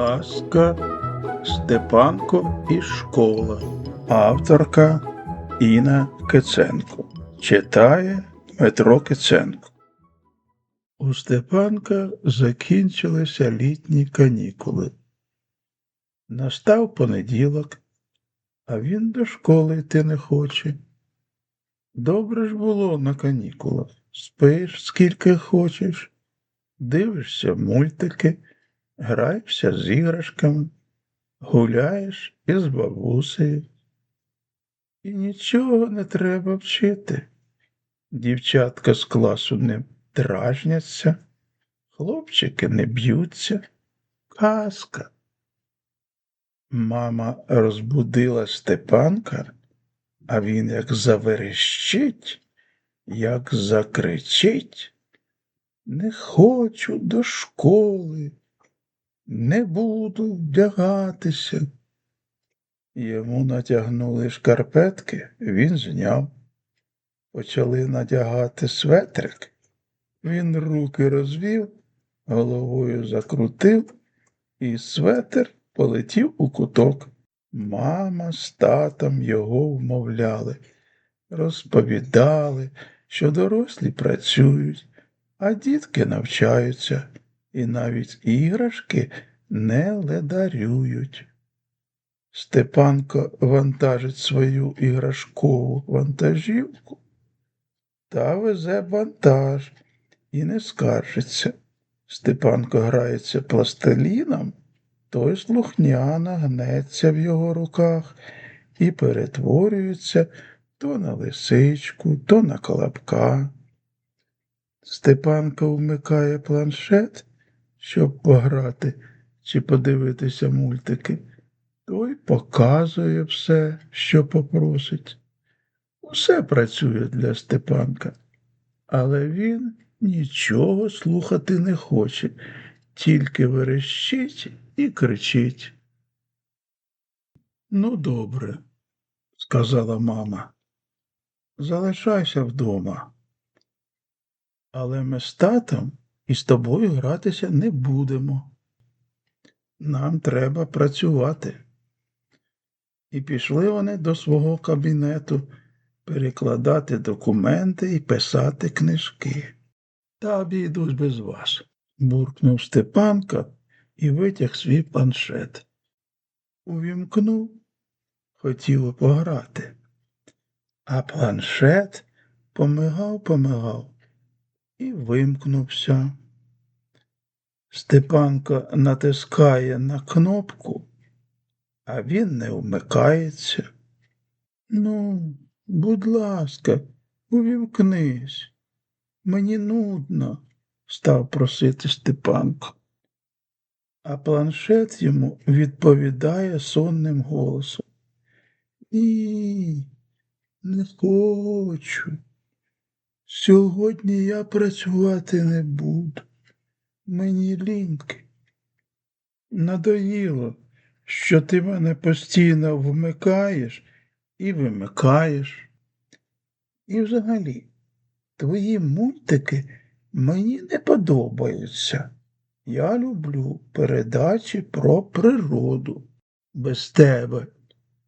Казка Степанко і школа. Авторка Інна Киценко. Читає Дмитро Киценко. У Степанка закінчилися літні канікули. Настав понеділок, а він до школи йти не хоче. Добре ж було на канікулах. Спиш скільки хочеш, дивишся мультики, граєшся з іграшками, гуляєш із бабусею. І нічого не треба вчити. Дівчатка з класу не дражняться, хлопчики не б'ються. Казка. Мама розбудила Степанка, а він як заверещить, як закричить. Не хочу до школи, не буду вдягатися. Йому натягнули шкарпетки, він зняв. Почали надягати светрик. Він руки розвів, головою закрутив, і светр полетів у куток. Мама з татом його вмовляли, розповідали, що дорослі працюють, а дітки навчаються, і навіть іграшки не ледарюють. Степанко вантажить свою іграшкову вантажівку та везе вантаж і не скаржиться. Степанко грається пластиліном, той слухняно гнеться в його руках і перетворюється то на лисичку, то на колобка. Степанко вмикає планшет, щоб пограти чи подивитися мультики. Той показує все, що попросить. Усе працює для Степанка, але він нічого слухати не хоче, тільки верещить і кричить. Ну, добре, сказала мама. Залишайся вдома. Але ми з татом і з тобою гратися не будемо. Нам треба працювати. І пішли вони до свого кабінету перекладати документи і писати книжки. Та обійдусь без вас, буркнув Степанка і витяг свій планшет. Увімкнув, хотів пограти, а планшет помигав, помигав і вимкнувся. Степанко натискає на кнопку, а він не вмикається. Ну, будь ласка, увімкнись. Мені нудно, став просити Степанко. А планшет йому відповідає сонним голосом. Ні, не хочу. Сьогодні я працювати не буду. Мені ліньки. Надоїло, що ти мене постійно вмикаєш і вимикаєш. І взагалі, твої мультики мені не подобаються. Я люблю передачі про природу. Без тебе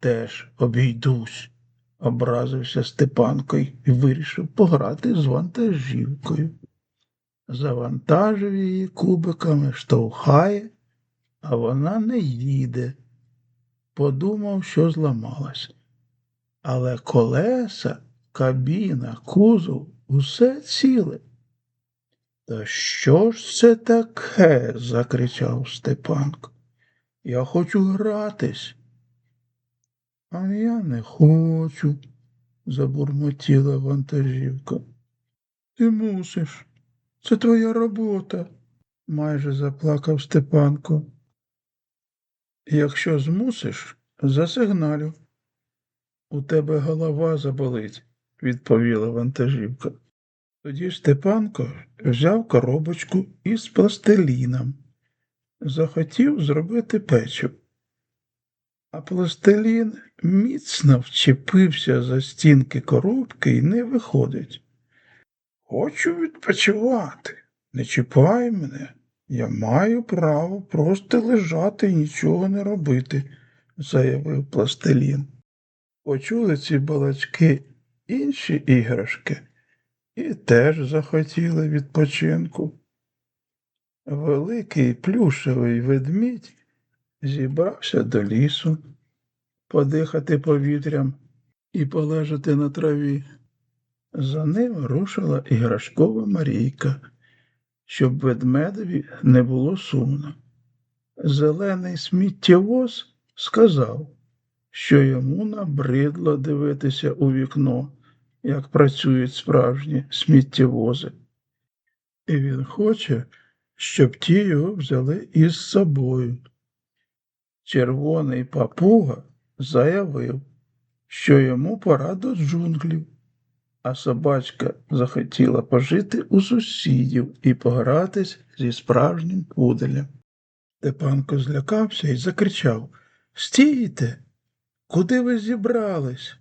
теж обійдусь, образився Степанко і вирішив пограти з вантажівкою. Завантажив її кубиками, штовхає, а вона не їде. Подумав, що зламалась. Але колеса, кабіна, кузов усе ціле. Та що ж це таке? закричав Степанко. Я хочу гратись. А я не хочу, забурмотіла вантажівка. Ти мусиш. Це твоя робота, майже заплакав Степанко. Якщо змусиш, засигналю. У тебе голова заболить, відповіла вантажівка. Тоді Степанко взяв коробочку із пластиліном, захотів зробити печиво. А пластилін міцно вчепився за стінки коробки і не виходить. Хочу відпочивати, не чіпай мене, Я маю право просто лежати і нічого не робити, заявив пластилін. Почули ці балачки інші іграшки і теж захотіли відпочинку. Великий плюшевий ведмідь зібрався до лісу подихати повітрям і полежати на траві. За ним рушила іграшкова Марійка, щоб ведмедеві не було сумно. Зелений сміттєвоз сказав, що йому набридло дивитися у вікно, як працюють справжні сміттєвози. І він хоче, щоб ті його взяли із собою. Червоний папуга заявив, що йому пора до джунглів, а собачка захотіла пожити у сусідів і погратись зі справжнім пуделем. Степанко злякався і закричав Стійте, куди ви зібрались?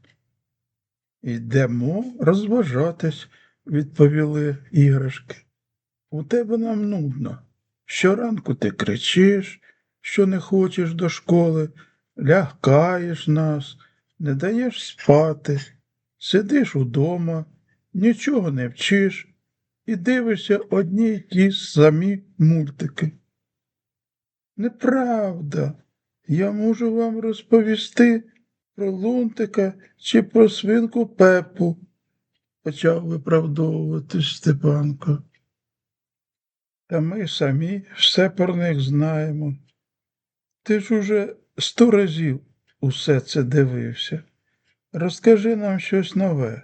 Йдемо розважатись, відповіли іграшки. У тебе нам нудно. Щоранку ти кричиш, що не хочеш до школи, лягкаєш нас, не даєш спати, сидиш удома, нічого не вчиш і дивишся одні й ті самі мультики. Неправда. Я можу вам розповісти про лунтика чи про свинку Пепу, почав виправдовуватись Степанко. Та ми самі все про них знаємо. Ти ж уже сто разів усе це дивився. Розкажи нам щось нове,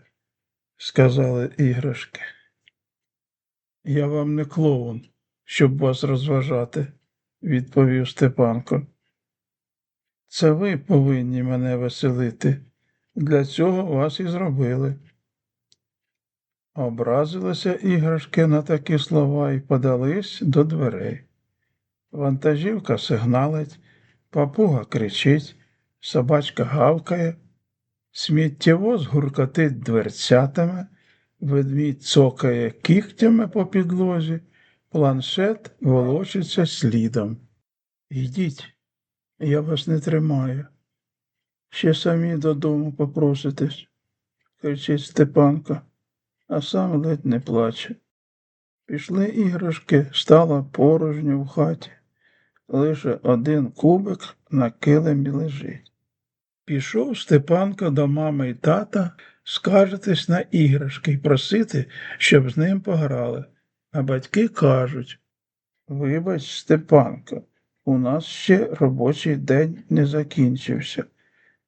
сказали іграшки. Я вам не клоун, щоб вас розважати, відповів Степанко. Це ви повинні мене веселити. Для цього вас і зробили. Образилися іграшки на такі слова і подались до дверей. Вантажівка сигналить, папуга кричить, собачка гавкає, сміттєвоз гуркотить дверцятами, ведмідь цокає кігтями по підлозі, планшет волочиться слідом. Йдіть, я вас не тримаю. Ще самі додому попроситесь, кричить Степанко, а сам ледь не плаче. Пішли іграшки, стало порожньо в хаті. Лише один кубик на килимі лежить. Пішов Степанко до мами й тата скаржитись на іграшки й просити, щоб з ним пограли. А батьки кажуть Вибач, Степанко, у нас ще робочий день не закінчився.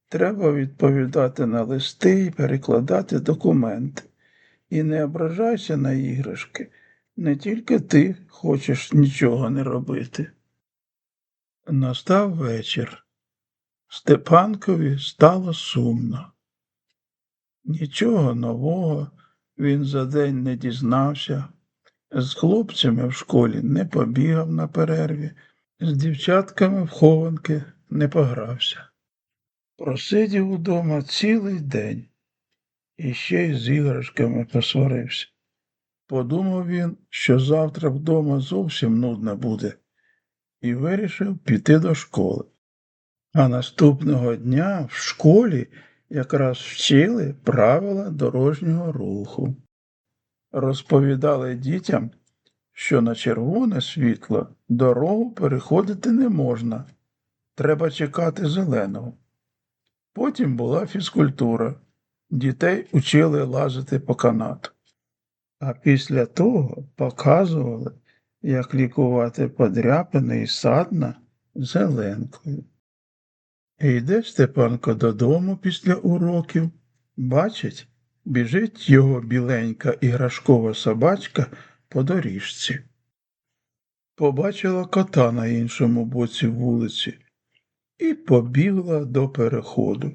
Треба відповідати на листи і перекладати документи. І не ображайся на іграшки. Не тільки ти хочеш нічого не робити. Настав вечір. Степанкові стало сумно. Нічого нового він за день не дізнався, з хлопцями в школі не побігав на перерві, з дівчатками в хованки не погрався. Просидів удома цілий день і ще й з іграшками посварився. Подумав він, що завтра вдома зовсім нудно буде, і вирішив піти до школи. А наступного дня в школі якраз вчили правила дорожнього руху. Розповідали дітям, що на червоне світло дорогу переходити не можна, треба чекати зеленого. Потім була фізкультура, дітей учили лазити по канату. А після того показували, як лікувати подряпини і садна зеленкою. Йде Степанко додому після уроків, бачить, біжить його біленька іграшкова собачка по доріжці. Побачила кота на іншому боці вулиці і побігла до переходу.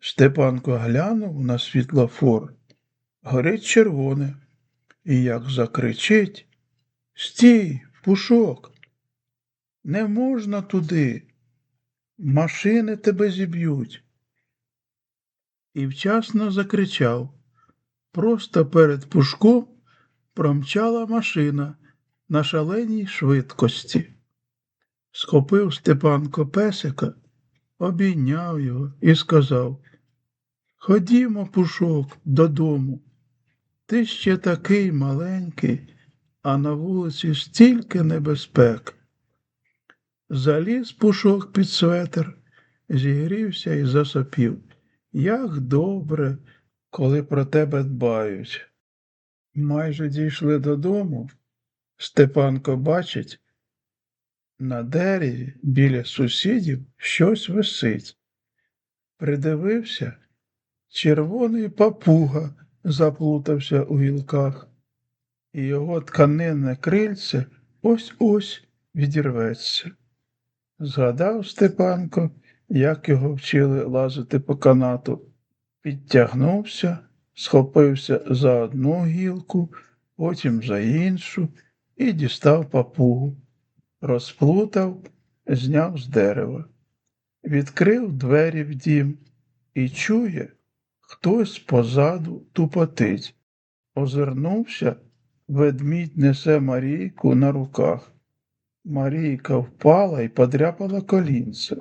Степанко глянув на світлофор, горить червоне, і як закричить Стій, пушок, не можна туди. Машини тебе зіб'ють. І вчасно закричав. Просто перед пушком промчала машина на шаленій швидкості. Схопив Степанко песика, обійняв його і сказав Ходімо, пушок, додому. Ти ще такий маленький, а на вулиці стільки небезпек. Заліз пушок під светр, зігрівся і засопів. Як добре, коли про тебе дбають. Майже дійшли додому. Степанко бачить, на дереві біля сусідів щось висить. Придивився, червоний папуга заплутався у гілках, і його тканинне крильце ось ось відірветься. Згадав Степанко, як його вчили лазити по канату, підтягнувся, схопився за одну гілку, потім за іншу і дістав папугу, розплутав, зняв з дерева, відкрив двері в дім і чує, хтось позаду тупотить. Озирнувся, ведмідь несе Марійку на руках. Марійка впала і подряпала колінце.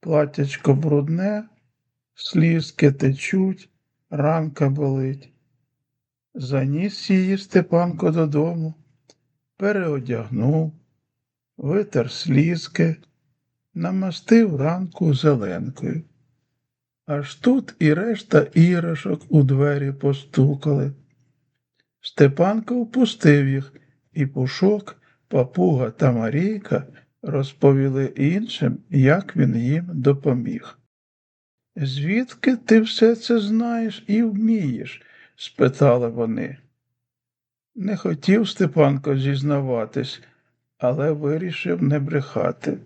Платячко брудне, слізки течуть, ранка болить. Заніс її Степанко додому, переодягнув, витер слізки, намастив ранку зеленкою. Аж тут і решта іграшок у двері постукали. Степанко впустив їх, і пушок, папуга та Марійка розповіли іншим, як він їм допоміг. Звідки ти все це знаєш і вмієш? спитали вони. Не хотів Степанко зізнаватись, але вирішив не брехати.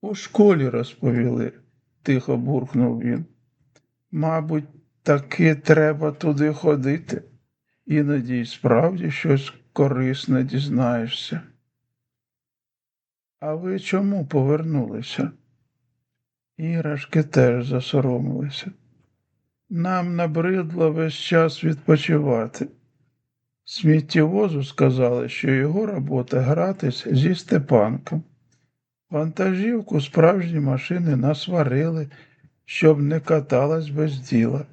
У школі розповіли, тихо буркнув він. Мабуть, таки треба туди ходити. Іноді справді щось корисне дізнаєшся. А ви чому повернулися? Іграшки теж засоромилися. Нам набридло весь час відпочивати. Сміттєвозу сказали, що його робота гратись зі Степанком. Вантажівку справжні машини насварили, щоб не каталась без діла.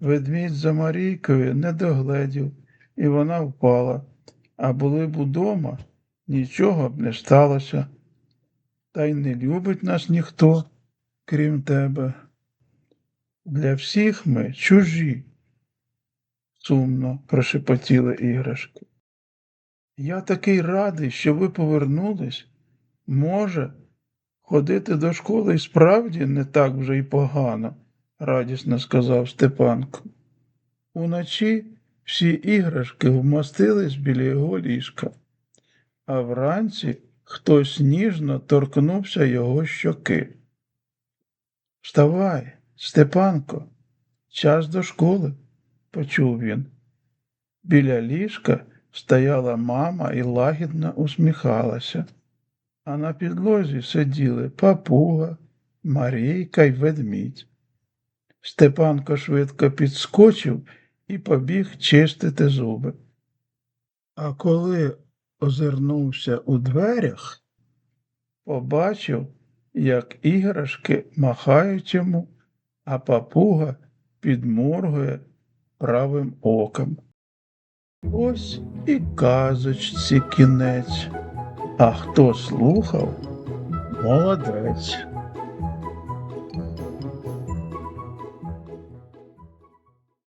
Ведмідь за Марійкою не догледів, і вона впала, а були б удома, нічого б не сталося. Та й не любить нас ніхто, крім тебе. Для всіх ми чужі, сумно прошепотіли іграшки. Я такий радий, що ви повернулись. Може, ходити до школи і справді не так вже й погано, радісно сказав Степанко. Уночі всі іграшки вмостились біля його ліжка, а вранці хтось ніжно торкнувся його щоки. Вставай, Степанко, час до школи, почув він. Біля ліжка стояла мама і лагідно усміхалася, а на підлозі сиділи папуга, Марійка й ведмідь. Степанко швидко підскочив і побіг чистити зуби. А коли озирнувся у дверях, побачив, як іграшки махають йому, а папуга підморгує правим оком. Ось і казочці кінець, а хто слухав, молодець.